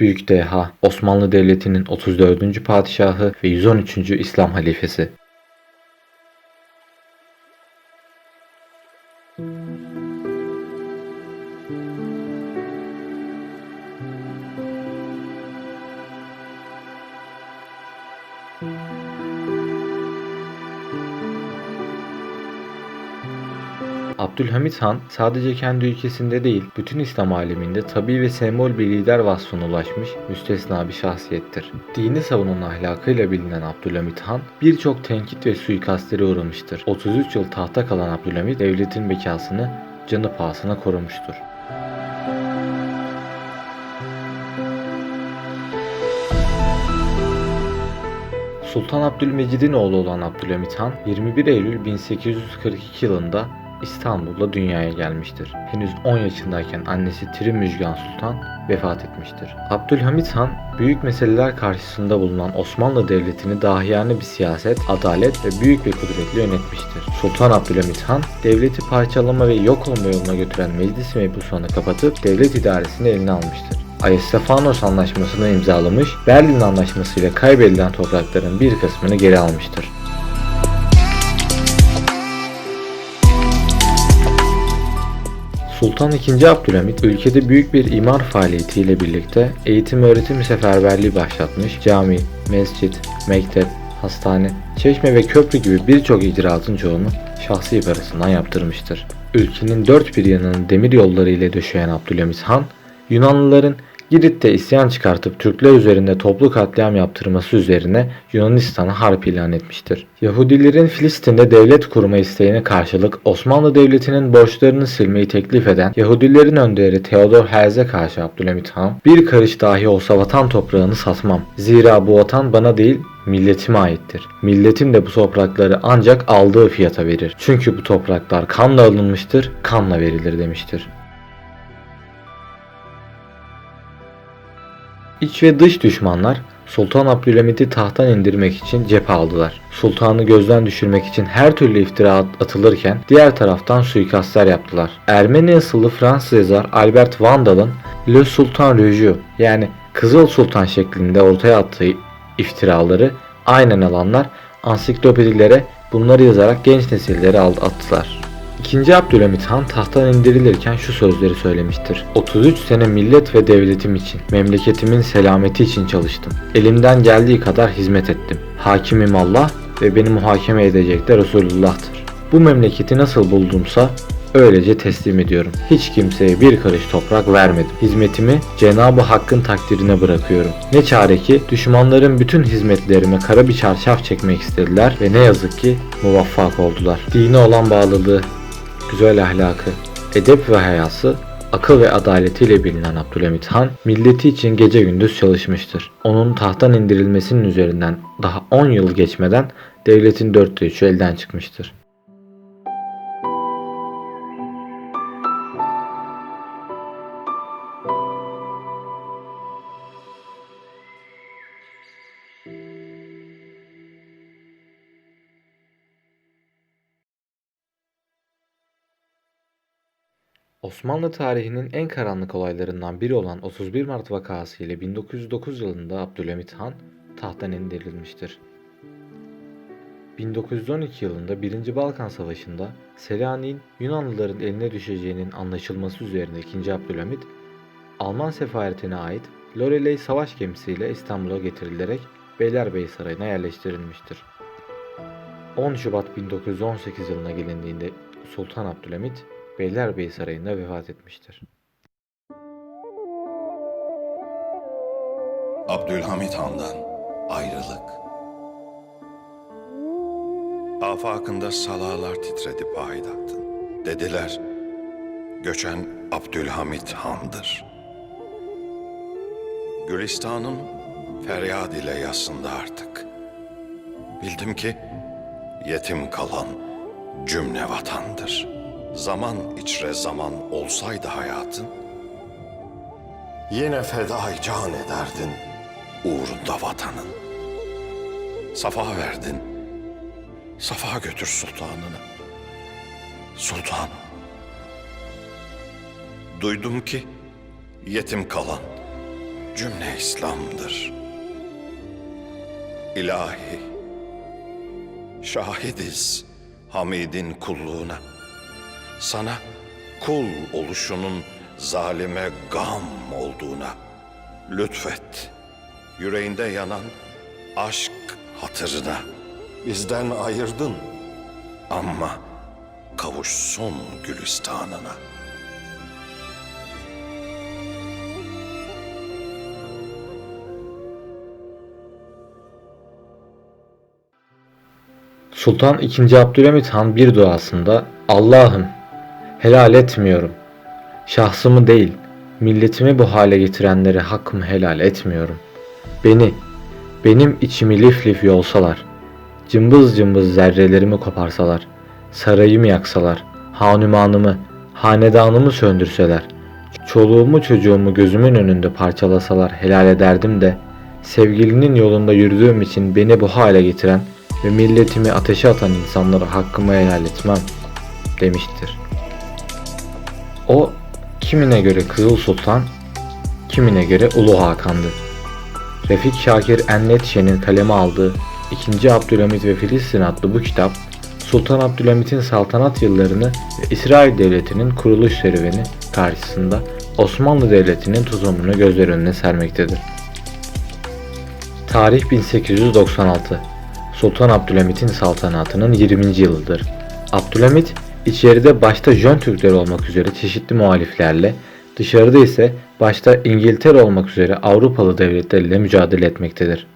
Büyük Deha, Osmanlı Devleti'nin 34. padişahı ve 113. İslam halifesi. Abdülhamit Han sadece kendi ülkesinde değil, bütün İslam aleminde tabi ve sembol bir lider vasfına ulaşmış müstesna bir şahsiyettir. Dini savunan ahlakıyla bilinen Abdülhamit Han birçok tenkit ve suikastlere uğramıştır. 33 yıl tahta kalan Abdülhamit devletin bekasını canı pahasına korumuştur. Sultan Abdülmecid'in oğlu olan Abdülhamit Han 21 Eylül 1842 yılında İstanbul'da dünyaya gelmiştir. Henüz 10 yaşındayken annesi Tiri Müjgan Sultan vefat etmiştir. Abdülhamit Han büyük meseleler karşısında bulunan Osmanlı Devleti'ni dahiyane bir siyaset, adalet ve büyük bir kudretle yönetmiştir. Sultan Abdülhamit Han devleti parçalama ve yok olma yoluna götüren meclis mebusunu kapatıp devlet idaresini eline almıştır. Ayasofyanos Anlaşması'nı imzalamış, Berlin Anlaşması ile kaybedilen toprakların bir kısmını geri almıştır. Sultan II. Abdülhamit ülkede büyük bir imar faaliyetiyle birlikte eğitim öğretim seferberliği başlatmış, cami, mescit, mektep, hastane, çeşme ve köprü gibi birçok icraatın çoğunu şahsi parasından yaptırmıştır. Ülkenin dört bir yanını demir yolları ile döşeyen Abdülhamit Han, Yunanlıların Girit'te isyan çıkartıp Türkler üzerinde toplu katliam yaptırması üzerine Yunanistan'a harp ilan etmiştir. Yahudilerin Filistin'de devlet kurma isteğine karşılık Osmanlı Devleti'nin borçlarını silmeyi teklif eden Yahudilerin önderi Theodor Herz'e karşı Abdülhamit Han, bir karış dahi olsa vatan toprağını satmam. Zira bu vatan bana değil milletime aittir. Milletim de bu toprakları ancak aldığı fiyata verir. Çünkü bu topraklar kanla alınmıştır, kanla verilir demiştir. İç ve dış düşmanlar Sultan Abdülhamit'i tahttan indirmek için cephe aldılar. Sultanı gözden düşürmek için her türlü iftira at- atılırken diğer taraftan suikastlar yaptılar. Ermeni asıllı Fransız yazar Albert Vandal'ın Le Sultan Rejou yani Kızıl Sultan şeklinde ortaya attığı iftiraları aynen alanlar ansiklopedilere bunları yazarak genç nesillere al- attılar. İkinci Abdülhamit Han tahttan indirilirken şu sözleri söylemiştir. 33 sene millet ve devletim için, memleketimin selameti için çalıştım. Elimden geldiği kadar hizmet ettim. Hakimim Allah ve beni muhakeme edecek de Resulullah'tır. Bu memleketi nasıl buldumsa öylece teslim ediyorum. Hiç kimseye bir karış toprak vermedim. Hizmetimi Cenab-ı Hakk'ın takdirine bırakıyorum. Ne çare ki düşmanların bütün hizmetlerime kara bir çarşaf çekmek istediler ve ne yazık ki muvaffak oldular. Dine olan bağlılığı, güzel ahlakı, edep ve hayası, akıl ve adaletiyle bilinen Abdülhamit Han, milleti için gece gündüz çalışmıştır. Onun tahttan indirilmesinin üzerinden daha 10 yıl geçmeden devletin dörtte üçü elden çıkmıştır. Osmanlı tarihinin en karanlık olaylarından biri olan 31 Mart vakası ile 1909 yılında Abdülhamit Han tahttan indirilmiştir. 1912 yılında 1. Balkan Savaşı'nda Selanik'in Yunanlıların eline düşeceğinin anlaşılması üzerine 2. Abdülhamit, Alman sefaretine ait Loreley savaş gemisiyle İstanbul'a getirilerek Beylerbeyi Sarayı'na yerleştirilmiştir. 10 Şubat 1918 yılına gelindiğinde Sultan Abdülhamit Beylerbeyi Sarayı'nda vefat etmiştir. Abdülhamit Han'dan ayrılık. Afakında salalar titredi payitahtın. Dediler, göçen Abdülhamit Han'dır. Gülistanım feryad ile yasında artık. Bildim ki yetim kalan cümle vatandır. Zaman içre zaman olsaydı hayatın, Yine fedai can ederdin uğrunda vatanın. Safa verdin, safa götür sultanını. Sultan, duydum ki yetim kalan cümle İslam'dır. İlahi, şahidiz Hamid'in kulluğuna. Sana kul oluşunun zalime gam olduğuna lütfet. Yüreğinde yanan aşk hatırına bizden ayırdın ama kavuşsun gülistanına. Sultan II. Abdülhamit Han bir duasında Allah'ım helal etmiyorum. Şahsımı değil, milletimi bu hale getirenleri hakkımı helal etmiyorum. Beni, benim içimi lif lif yolsalar, cımbız cımbız zerrelerimi koparsalar, sarayımı yaksalar, hanumanımı, hanedanımı söndürseler, çoluğumu çocuğumu gözümün önünde parçalasalar helal ederdim de, sevgilinin yolunda yürüdüğüm için beni bu hale getiren ve milletimi ateşe atan insanlara hakkımı helal etmem demiştir. O kimine göre Kızıl Sultan, kimine göre Ulu Hakan'dı. Refik Şakir Ennetşe'nin kaleme aldığı 2. Abdülhamit ve Filistin adlı bu kitap, Sultan Abdülhamit'in saltanat yıllarını ve İsrail Devleti'nin kuruluş serüveni karşısında Osmanlı Devleti'nin tutumunu gözler önüne sermektedir. Tarih 1896 Sultan Abdülhamit'in saltanatının 20. yılıdır. Abdülhamit içeride başta Jön Türkleri olmak üzere çeşitli muhaliflerle, dışarıda ise başta İngiltere olmak üzere Avrupalı devletlerle mücadele etmektedir.